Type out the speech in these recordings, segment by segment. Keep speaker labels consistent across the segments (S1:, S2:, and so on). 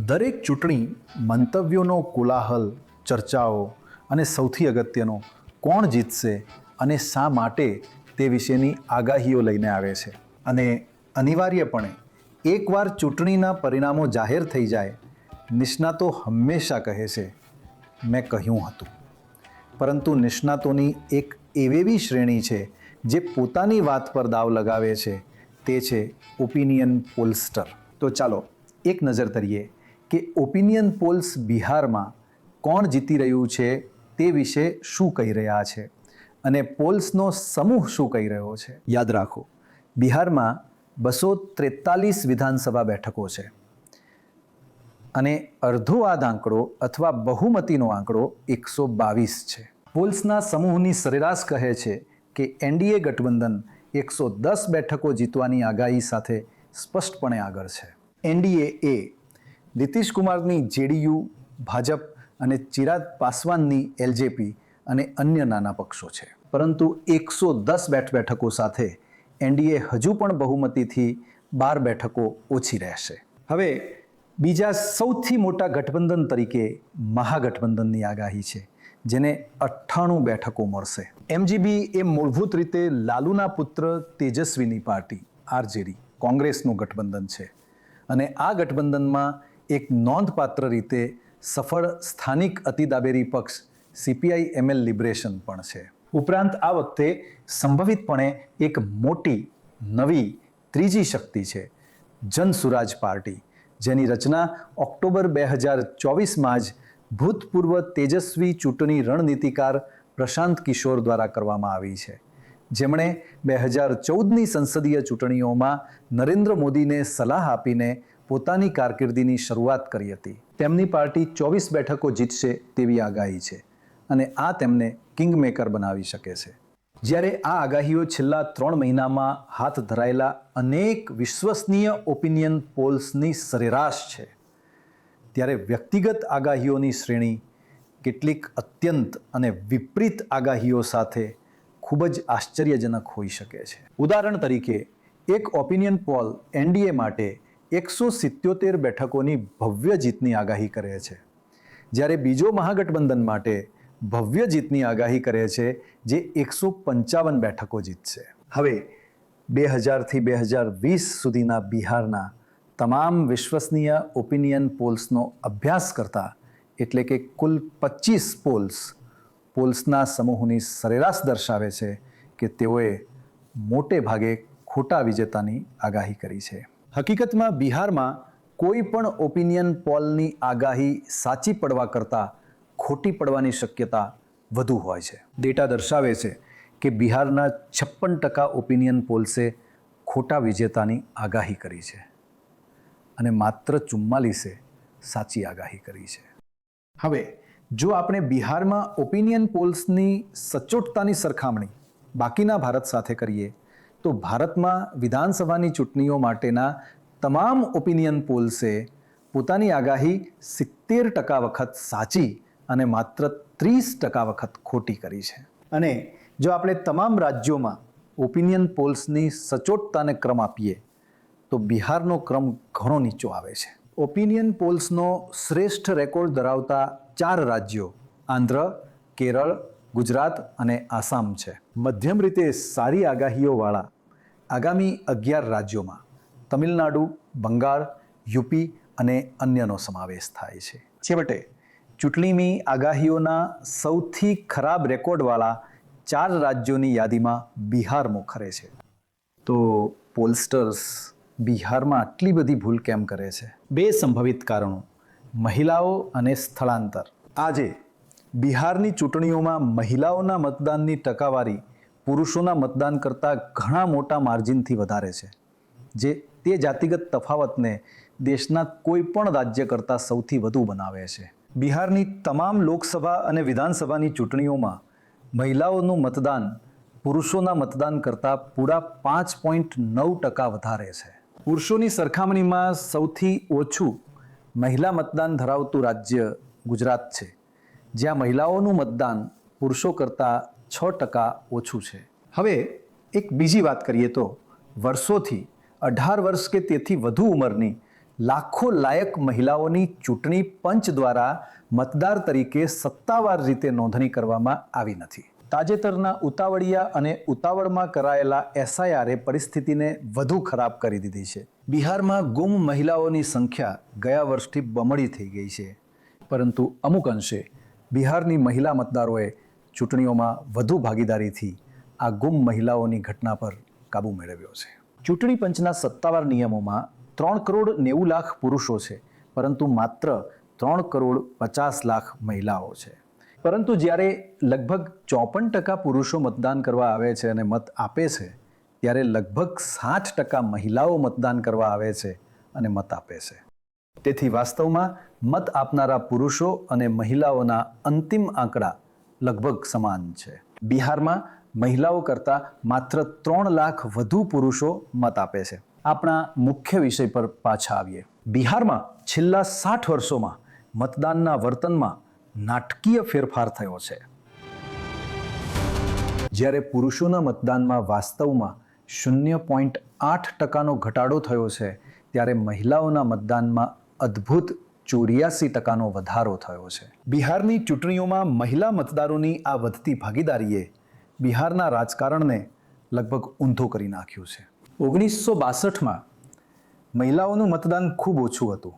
S1: દરેક ચૂંટણી મંતવ્યોનો કોલાહલ, ચર્ચાઓ અને સૌથી અગત્યનો, કોણ જીતશે અને શા માટે તે વિશેની આગાહીઓ લઈને આવે છે. અને અનિવાર્યપણે, એકવાર ચૂંટણીના પરિણામો જાહેર થઈ જાય, નિષ્ણાતો હંમેશા કહે છે, મેં કહ્યું હતું. પરંતુ નિષ્ણાતોની એક એવી શ્રેણી છે, જે પોતાની વાત પર દાવ લગાવે છે, તે છે ઓપિનિયન પોલસ્ટર તો ચાલો, એક નજર કરીએ કે ઓપિનિયન પોલ્સ બિહારમાં કોણ જીતી રહ્યું છે તે વિશે શું કહી રહ્યા છે? અને પોલ્સનો સમૂહ શું કહી રહ્યો છે? યાદ રાખો, બિહારમાં બસો ત્રેતાલીસ વિધાનસભા બેઠકો છે. અને અડધો આદ આંકડો અથવા બહુમતીનો આંકડો એકસો બાવીસ છે. પોલ્સના સમૂહની સરેરાશ કહે છે કે એનડીએ ગઠબંધન એકસો દસ બેઠકો જીતવાની આગાહી સાથે સ્પષ્ટપણે આગળ છે. એનડીએ એ નીતિશ કુમારની જેડીયુ, ભાજપ અને ચિરાગ પાસવાનની એલજેપી અને અન્ય નાના પક્ષો છે. પરંતુ એકસો દસ બેઠ બેઠકો સાથે એનડીએ હજુ પણ બહુમતીથી બાર બેઠકો ઓછી રહેશે. હવે બીજા સૌથી મોટા ગઠબંધન તરીકે મહાગઠબંધનની આગાહી છે, જેને અઠ્ઠાણું બેઠકો મળશે. એમજીબી એ મૂળભૂત રીતે લાલુના પુત્ર તેજસ્વીની પાર્ટી, આરજેડી, કોંગ્રેસનું ગઠબંધન છે. અને આ ગઠબંધનમાં એક નોંધપાત્ર રીતે સફળ સ્થાનિક અતિદાબેરી પક્ષ સીપીઆઈ એમએલ લિબરેશન પણ છે. ઉપરાંત આ વખતે સંભવિતપણે એક મોટી, નવી, ત્રીજી શક્તિ છે જનસુરાજ પાર્ટી, જેની રચના ઓક્ટોબર બે હજાર ચોવીસમાં જ ભૂતપૂર્વ તેજસ્વી ચૂંટણી રણનીતિકાર પ્રશાંત કિશોર દ્વારા કરવામાં આવી છે. જેમણે બે હજાર ચૌદની સંસદીય ચૂંટણીઓમાં નરેન્દ્ર મોદીને સલાહ આપીને પોતાની કારકિર્દીની શરૂઆત કરી હતી. તેમની પાર્ટી ચોવીસ બેઠકો જીતશે તેવી આગાહી છે અને આ તેમને કિંગમેકર બનાવી શકે છે. જ્યારે આ આગાહીઓ છેલ્લા ત્રણ મહિનામાં હાથ ધરાયેલા અનેક વિશ્વસનીય ઓપિનિયન પોલ્સની સરેરાશ છે. ત્યારે વ્યક્તિગત આગાહીઓની શ્રેણી કેટલીક અત્યંત અને વિપરીત આગાહીઓ સાથે ખૂબ જ આશ્ચર્યજનક હોઈ શકે છે. ઉદાહરણ તરીકે, એક ઓપિનિયન પોલ એનડીએ માટે એકસો સિત્યોતેર બેઠકોની ભવ્ય જીતની આગાહી કરે છે. જ્યારે બીજો મહાગઠબંધન માટે ભવ્ય જીતની આગાહી કરે છે, જે એકસો પંચાવન બેઠકો જીતશે. હવે બે હજારથી બે હજાર વીસ સુધીના બિહારના તમામ વિશ્વસનીય ઓપિનિયન પોલ્સનો અભ્યાસ કરતા, એટલે કે કુલ પચીસ પોલ્સ પોલ્સના સમૂહની સરેરાશ દર્શાવે છે કે તેઓએ મોટે ભાગે ખોટા વિજેતાની આગાહી કરી છે. હકીકતમાં બિહારમાં કોઈ પણ ઓપિનિયન પોલની આગાહી સાચી પડવા કરતાં ખોટી પડવાની શક્યતા વધુ હોય છે. ડેટા દર્શાવે છે કે બિહારના છપ્પન ટકા ઓપિનિયન પોલ્સે ખોટા વિજેતાની આગાહી કરી છે અને માત્ર ચુમ્માલીસે સાચી આગાહી કરી છે. હવે, જો આપણે બિહારમાં ઓપિનિયન પોલ્સની સચોટતાની સરખામણી બાકીના ભારત સાથે કરીએ તો ભારતમાં વિધાનસભાની ચૂંટણીઓ માટેના તમામ ઓપિનિયન પોલ્સે પોતાની આગાહી સિત્તેર ટકા વખત સાચી અને માત્ર ત્રીસ ટકા વખત ખોટી કરી છે. અને જો આપણે તમામ રાજ્યોમાં ઓપિનિયન પોલ્સની સચોટતાને ક્રમ આપીએ, તો બિહારનો ક્રમ ઘણો નીચો આવે છે. ઓપિનિયન પોલ્સનો શ્રેષ્ઠ રેકોર્ડ ધરાવતા ચાર રાજ્યો આંધ્ર, કેરળ, ગુજરાત અને આસામ છે. મધ્યમ રીતે સારી આગાહીઓવાળા આગામી અગિયાર રાજ્યોમાં તમિલનાડુ, બંગાળ, યુપી અને અન્યનો સમાવેશ થાય છે. છેવટે, ચૂંટણીની આગાહીઓના સૌથી ખરાબ રેકોર્ડવાળા ચાર રાજ્યોની યાદીમાં બિહાર મોખરે છે. તો પોલસ્ટર્સ બિહારમાં આટલી બધી ભૂલ કેમ કરે છે? બે સંભવિત કારણો, મહિલાઓ અને સ્થળાંતર. આજે બિહારની ચૂંટણીઓમાં મહિલાઓના મતદાનની ટકાવારી પુરુષોના મતદાન કરતાં ઘણા મોટા માર્જિનથી વધારે છે. જે તે જાતિગત તફાવતને દેશના કોઈ પણ રાજ્ય કરતાં સૌથી વધુ બનાવે છે. બિહારની તમામ લોકસભા અને વિધાનસભાની ચૂંટણીઓમાં મહિલાઓનું મતદાન પુરુષોના મતદાન કરતાં પૂરા પાંચ પોઈન્ટ નવ ટકા વધારે છે. પુરુષોની સરખામણીમાં સૌથી ઓછું મહિલા મતદાન ધરાવતું રાજ્ય ગુજરાત છે. જ્યાં મહિલાઓનું મતદાન પુરુષો કરતાં છ ટકા ઓછું છે. હવે એક બીજી વાત કરીએ તો વર્ષોથી, અઢાર વર્ષ કે તેથી વધુ ઉંમરની લાખો લાયક મહિલાઓની ચૂંટણી પંચ દ્વારા મતદાર તરીકે સત્તાવાર રીતે નોંધણી કરવામાં આવી નથી. તાજેતરના ઉતાવળિયા અને ઉતાવળમાં કરાયેલા એસઆઈઆરે પરિસ્થિતિને વધુ ખરાબ કરી દીધી છે. બિહારમાં ગુમ મહિલાઓની સંખ્યા ગયા વર્ષથી બમણી થઈ ગઈ છે. પરંતુ અમુક અંશે બિહારની મહિલા મતદારોએ ચૂંટણીઓમાં વધુ ભાગીદારીથી આ ગુમ મહિલાઓની ઘટના પર કાબૂ મેળવ્યો છે. ચૂંટણી પંચના સત્તાવાર નિયમોમાં ત્રણ કરોડ નેવું લાખ પુરુષો છે, પરંતુ માત્ર ત્રણ કરોડ પચાસ લાખ મહિલાઓ છે. પરંતુ જ્યારે લગભગ ચોપન ટકા પુરુષો મતદાન કરવા આવે છે અને મત આપે છે, ત્યારે લગભગ સાઠ ટકા મહિલાઓ મતદાન કરવા આવે છે અને મત આપે છે. તેથી વાસ્તવમાં મત આપનારા પુરુષો અને મહિલાઓના અંતિમ આંકડા લગભગ સમાન છે. બિહારમાં મહિલાઓ કરતાં માત્ર ત્રણ લાખ વધુ પુરુષો મત આપે છે. આપણા મુખ્ય વિષય પર પાછા આવીએ. બિહારમાં છેલ્લા સાઠ વર્ષોમાં મતદાનના વર્તનમાં નાટકીય ફેરફાર થયો છે. જ્યારે પુરુષોના મતદાનમાં વાસ્તવમાં શૂન્ય પોઈન્ટ આઠ ટકાનો ઘટાડો થયો છે, ત્યારે મહિલાઓના મતદાનમાં અદ્ભુત ચોર્યાસી ટકાનો વધારો થયો છે. બિહારની ચૂંટણીઓમાં મહિલા મતદારોની આ વધતી ભાગીદારીએ બિહારના રાજકારણને લગભગ ઊંધો કરી નાખ્યું છે. ઓગણીસો બાસઠમાં મહિલાઓનું મતદાન ખૂબ ઓછું હતું.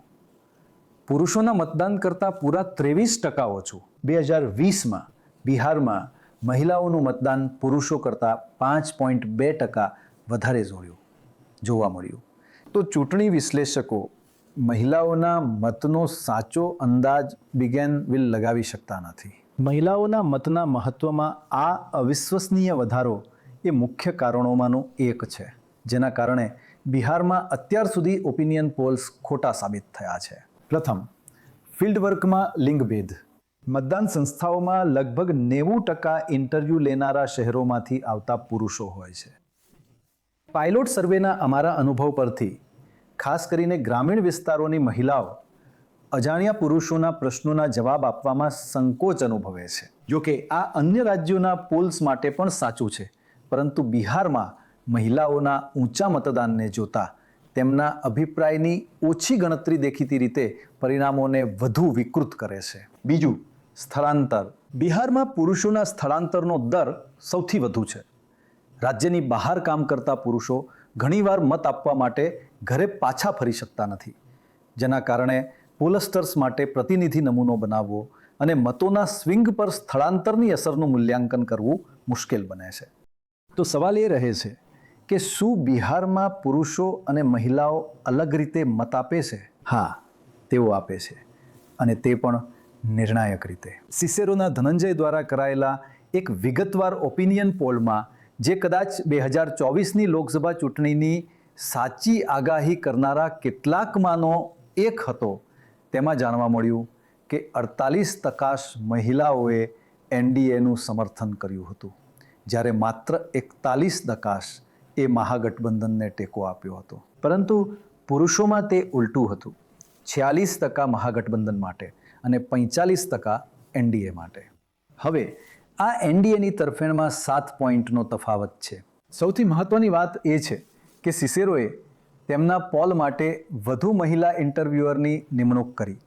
S1: પુરુષોના મતદાન કરતાં પૂરા ત્રેવીસ ટકા ઓછું. બે હજાર વીસમાં બિહારમાં મહિલાઓનું મતદાન પુરુષો કરતાં પાંચ પોઈન્ટ બે ટકા વધારે જોડ્યું જોવા મળ્યું. તો ચૂંટણી વિશ્લેષકો મહિલાઓના મતનો સાચો અંદાજ બિગેન વિલ લગાવી શકતા નથી. મહિલાઓના મતના મહત્વમાં આ અવિશ્વસનીય વધારો એ મુખ્ય કારણોમાંનું એક છે, જેના કારણે બિહારમાં અત્યાર સુધી ઓપિનિયન પોલ્સ ખોટા સાબિત થયા છે. પ્રથમ ફિલ્ડ વર્કમાં લિંગભેદ. મતદાન સંસ્થાઓમાં લગભગ નેવું ટકા ઇન્ટરવ્યૂ લેનારા શહેરોમાંથી આવતા પુરુષો હોય છે. પાયલોટ સર્વેના અમારા અનુભવ પરથી ખાસ કરીને ગ્રામીણ વિસ્તારોની મહિલાઓ અજાણ્યા પુરુષોના પ્રશ્નોના જવાબ આપવામાં સંકોચ અનુભવે છે. જોકે આ અન્ય રાજ્યોના પોલ્સ માટે પણ સાચું છે, પરંતુ બિહારમાં મહિલાઓના ઊંચા મતદાનને જોતા તેમના અભિપ્રાયની ઓછી ગણતરી દેખીતી રીતે પરિણામોને વધુ વિકૃત કરે છે. બીજું, સ્થળાંતર. બિહારમાં પુરુષોના સ્થળાંતરનો દર સૌથી વધુ છે. રાજ્યની બહાર કામ કરતા પુરુષો ઘણીવાર મત આપવા માટે ઘરે પાછા ફરી શકતા નથી. જેના કારણે પોલસ્ટર્સ માટે પ્રતિનિધિ નમૂનો બનાવવો અને મતોના સ્વિંગ પર સ્થળાંતરની અસરનું મૂલ્યાંકન કરવું મુશ્કેલ બને છે. તો સવાલ એ રહે છે કે શું બિહારમાં પુરુષો અને મહિલાઓ અલગ રીતે મત આપે છે? હા, તેઓ આપે છે. અને તે પણ નિર્ણાયક રીતે. સિસેરોના ધનંજય દ્વારા કરાયેલા એક વિગતવાર ઓપિનિયન પોલમાં, જે કદાચ બે હજાર ચોવીસની લોકસભા ચૂંટણીની સાચી આગાહી કરનારા કેટલાકમાંનો એક હતો. તેમાં જાણવા મળ્યું કે અડતાલીસ ટકાશ મહિલાઓએ એનડીએનું સમર્થન કર્યું હતું. જ્યારે માત્ર એકતાલીસ ટકાશ એ મહાગઠબંધનને ટેકો આપ્યો હતો. પરંતુ પુરુષોમાં તે ઉલટું હતું. છ્યાલીસ ટકા મહાગઠબંધન માટે અને પંચાલીસ ટકા એનડીએ માટે. હવે, આ એનડીએની તરફેણમાં સાત પોઈન્ટનો તફાવત છે. સૌથી મહત્ત્વની વાત એ છે કે સિસેરોએ તેમના પોલ માટે વધુ મહિલા ઇન્ટરવ્યુઅરની નિમણૂક કરી,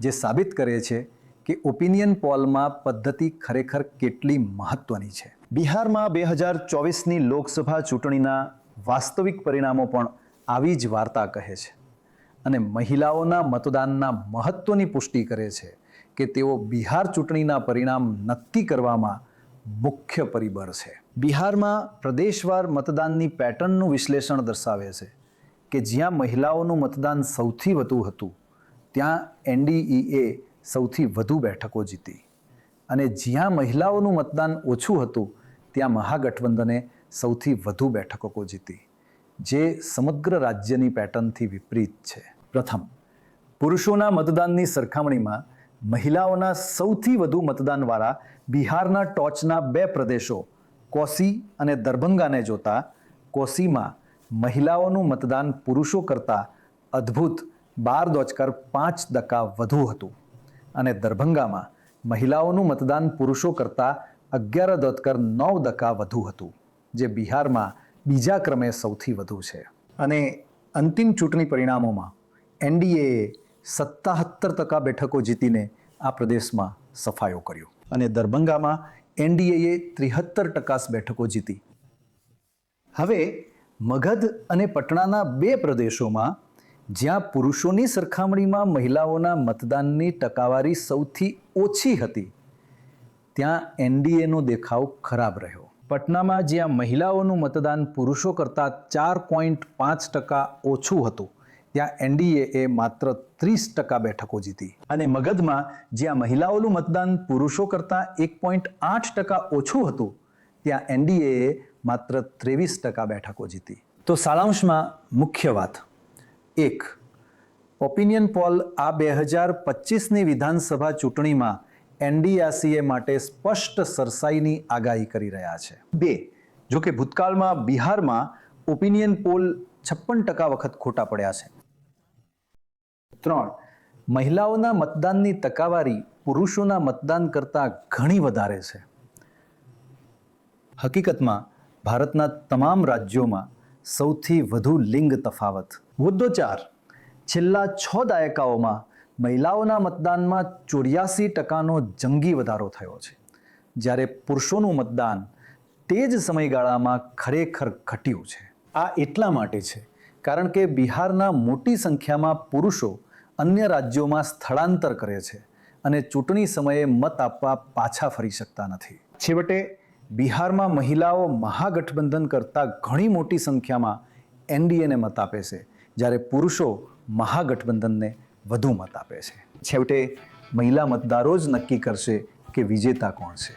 S1: જે સાબિત કરે છે કે ઓપિનિયન પોલમાં પદ્ધતિ ખરેખર કેટલી મહત્ત્વની છે. બિહારમાં બે હજાર ચોવીસની લોકસભા ચૂંટણીના વાસ્તવિક પરિણામો પણ આવી જ વાર્તા કહે છે અને મહિલાઓના મતદાનના મહત્ત્વની પુષ્ટિ કરે છે કે તેઓ બિહાર ચૂંટણીના પરિણામ નક્કી કરવામાં મુખ્ય પરિબળ છે. બિહારમાં પ્રદેશવાર મતદાનની પેટર્નનું વિશ્લેષણ દર્શાવે છે કે જ્યાં મહિલાઓનું મતદાન સૌથી વધુ હતું, ત્યાં એનડીઈએ સૌથી વધુ બેઠકો જીતી. અને જ્યાં મહિલાઓનું મતદાન ઓછું હતું, ત્યાં મહાગઠબંધને સૌથી વધુ બેઠકો જીતી, જે સમગ્ર રાજ્યની પેટર્નથી વિપરીત છે. પ્રથમ, પુરુષોના મતદાનની સરખામણીમાં મહિલાઓના સૌથી વધુ મતદાનવાળા બિહારના ટોચના બે પ્રદેશો, કોસી અને દરભંગાને જોતા કોસીમાં મહિલાઓનું મતદાન પુરુષો કરતાં અદ્ભુત બાર દોચકર પાંચ ટકા વધુ હતું. અને દરભંગામાં મહિલાઓનું મતદાન પુરુષો કરતાં અગિયાર દોચકર નવ ટકા વધુ હતું, જે બિહારમાં બીજા ક્રમે સૌથી વધુ છે. અને અંતિમ ચૂંટણી પરિણામોમાં એનડીએએ સત્તાહત્તર ટકા બેઠકો જીતીને આ પ્રદેશમાં સફાયો કર્યો. અને દરભંગામાં એનડીએએ ત્રિહત્તર ટકા બેઠકો જીતી. હવે મગધ અને પટણાના બે પ્રદેશોમાં જ્યાં પુરુષોની સરખામણીમાં મહિલાઓના મતદાનની ટકાવારી સૌથી ઓછી હતી, ત્યાં એનડીએનો દેખાવ ખરાબ રહ્યો. પટનામાં જ્યાં મહિલાઓનું મતદાન પુરુષો કરતાં ચાર પોઈન્ટ પાંચ ટકા ઓછું હતું ત્યાં એનડીએએ માત્ર ત્રીસ ટકા બેઠકો જીતી. અને મગધમાં જ્યાં મહિલાઓનું મતદાન પુરુષો કરતાં એક પોઈન્ટ આઠ ટકા ઓછું હતું, ત્યાં એનડીએએ માત્ર ત્રેવીસ ટકા બેઠકો જીતી. તો સારાંશમાં મુખ્ય વાત. એક, ઓપિનિયન પોલ આ બે હજાર પચીસની વિધાનસભા ચૂંટણીમાં એનડીઆરસીએ માટે સ્પષ્ટ સરસાઈની આગાહી કરી રહ્યા છે. બે જો કે ભૂતકાળમાં બિહારમાં ઓપિનિયન પોલ છપ્પન ટકા વખત ખોટા પડ્યા છે. ત્રણ. મહિલાઓના મતદાનની ટકાવારી પુરુષોના મતદાન કરતાં ઘણી વધારે છે. હકીકતમાં ભારતના તમામ રાજ્યોમાં સૌથી વધુ લિંગ તફાવત. મુદ્દો ચાર. છેલ્લા છ દાયકાઓમાં મહિલાઓના મતદાનમાં ચોર્યાસી ટકાનો જંગી વધારો થયો છે. જ્યારે પુરુષોનું મતદાન તે જ સમયગાળામાં ખરેખર ઘટ્યું છે. આ એટલા માટે છે, કારણ કે બિહારના મોટી સંખ્યામાં પુરુષો અન્ય રાજ્યોમાં સ્થળાંતર કરે છે અને ચૂંટણી સમયે મત આપવા પાછા ફરી શકતા નથી. છેવટે, બિહારમાં મહિલાઓ મહાગઠબંધન કરતાં ઘણી મોટી સંખ્યામાં એનડીએને મત આપે છે, જ્યારે પુરુષો મહાગઠબંધનને વધુ મત આપે છે. છેવટે, મહિલા મતદારો જ નક્કી કરશે કે વિજેતા કોણ છે.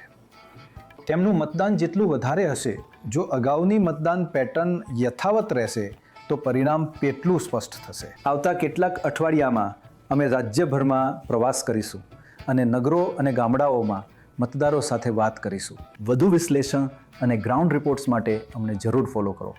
S1: તેમનું મતદાન જેટલું વધારે હશે, જો અગાઉની મતદાન પેટર્ન યથાવત રહેશે તો પરિણામ કેટલું સ્પષ્ટ થશે? આવતા કેટલાક અઠવાડિયામાં અમે રાજ્યભરમાં પ્રવાસ કરીશું અને નગરો અને ગામડાઓમાં મતદારો સાથે વાત કરીશું. વધુ વિશ્લેષણ અને ગ્રાઉન્ડ રિપોર્ટ્સ માટે અમને જરૂર ફોલો કરો.